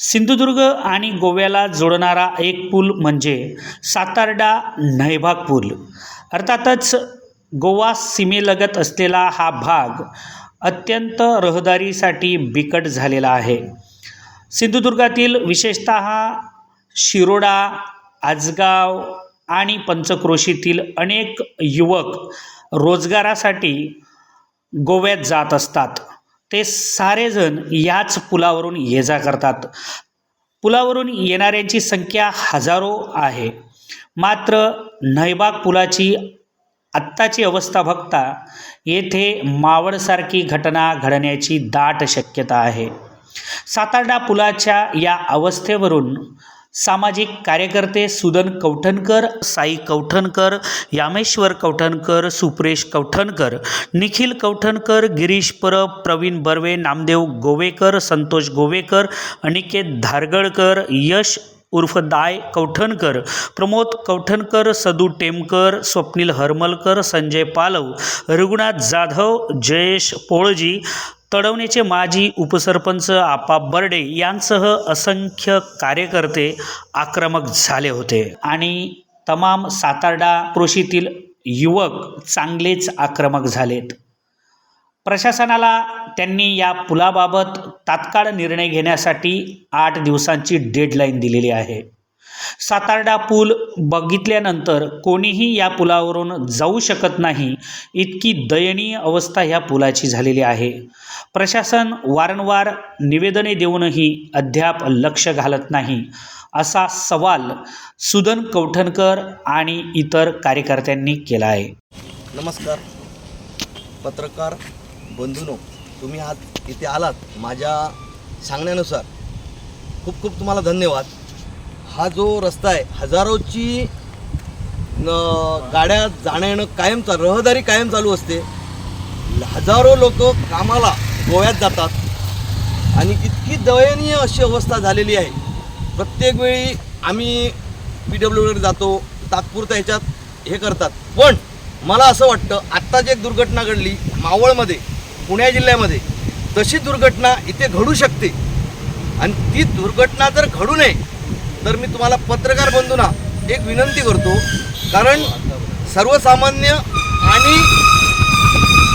सिंधुदुर्ग आणि गोव्याला जोडणारा एक पूल म्हणजे सातार्डा नैभाग पूल. अर्थातच गोवा सीमेलगत असलेला हा भाग अत्यंत रहदारीसाठी बिकट झालेला आहे. सिंधुदुर्गातील विशेषत शिरोडा आजगाव आणि पंचक्रोशीतील अनेक युवक रोजगारासाठी गोव्यात जात असतात. ते सारेजण याच पुलावरून ये जा करतात. पुलावरून येणाऱ्यांची संख्या हजारो आहे. मात्र नैबाग पुलाची आत्ताची अवस्था बघता येथे मावळसारखी घटना घडण्याची दाट शक्यता आहे. सातारडा पुलाच्या या अवस्थेवरून सामाजिक कार्यकर्ते सुदन कवठणकर साई कवठणकर यामेश्वर कवठणकर सुप्रेश कवठणकर निखिल कवठणकर गिरीश परब प्रवीण बर्वे नामदेव गोवेकर संतोष गोवेकर अनिकेत धारगळकर यश उर्फ दाय कवठणकर प्रमोद कवठणकर सदू टेमकर स्वप्नील हरमलकर संजय पालव रघुनाथ जाधव जयेश पोळजी तडवणीचे माजी उपसरपंच आपा बर्डे यांसह असंख्य कार्यकर्ते आक्रमक झाले होते. आणि तमाम सातारडा कृषीतील युवक चांगलेच आक्रमक झालेत. प्रशासनाला त्यांनी या पुलाबाबत तात्काळ निर्णय घेण्यासाठी आठ दिवसांची डेडलाईन दिलेली आहे. सातारडा पूल बघितल्यानंतर कोणीही या पुलावरून जाऊ शकत नाही. इतकी दयनीय अवस्था ह्या पुलाची झालेली आहे. प्रशासन वारंवार निवेदने देऊनही अद्याप लक्ष घालत नाही असा सवाल सुदन कवठणकर आणि इतर कार्यकर्त्यांनी केला आहे. नमस्कार. पत्रकार बंधूनो तुम्ही आज इथे आलात. माझ्या सांगण्यानुसार खूप खूप तुम्हाला धन्यवाद. हा जो रस्ता आहे हजारोची गाड्या जाणं येणं कायम चा रहदारी कायम चालू असते. हजारो लोक कामाला गोव्यात जातात. आणि इतकी दयनीय अशी अवस्था झालेली आहे. प्रत्येक वेळी आम्ही पी डब्ल्यूकडे जातो तात्पुरत्या ह्याच्यात हे करतात. पण मला असं वाटतं आत्ता जी एक दुर्घटना घडली मावळमध्ये पुणे जिल्ह्यामध्ये तशी दुर्घटना इथे घडू शकते. आणि ती दुर्घटना जर घडू नये तर मी तुम्हाला पत्रकार बंधूंना एक विनंती करतो कारण सर्वसामान्य आणि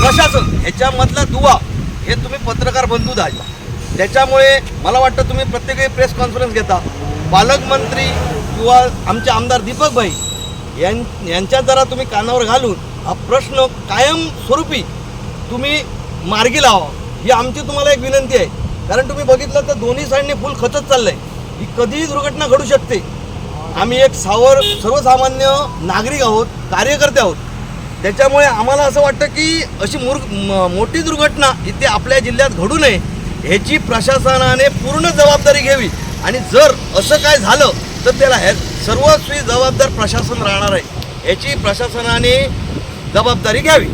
प्रशासन ह्याच्यामधला दुवा हे तुम्ही पत्रकार बंधू द्या. त्याच्यामुळे मला वाटतं तुम्ही प्रत्येकही प्रेस कॉन्फरन्स घेता. पालकमंत्री किंवा आमचे आमदार दीपक भाई यां यांच्या जरा तुम्ही कानावर घालून हा प्रश्न कायम स्वरूपी तुम्ही मार्गी लावा. ही आमची तुम्हाला एक विनंती आहे. कारण तुम्ही बघितलं तर दोन्ही साईडने फुल खचत चाललं आहे ही कधीही दुर्घटना घडू शकते. आम्ही एक सावर सर्वसामान्य नागरिक आहोत कार्यकर्ते आहोत. त्याच्यामुळे आम्हाला असं वाटतं की अशी मूर म- मोठी दुर्घटना इथे आपल्या जिल्ह्यात घडू नये ह्याची प्रशासनाने पूर्ण जबाबदारी घ्यावी. आणि जर असं काय झालं तर त्याला ह्या सर्वस्वी जबाबदार प्रशासन राहणार आहे. याची प्रशासनाने जबाबदारी घ्यावी.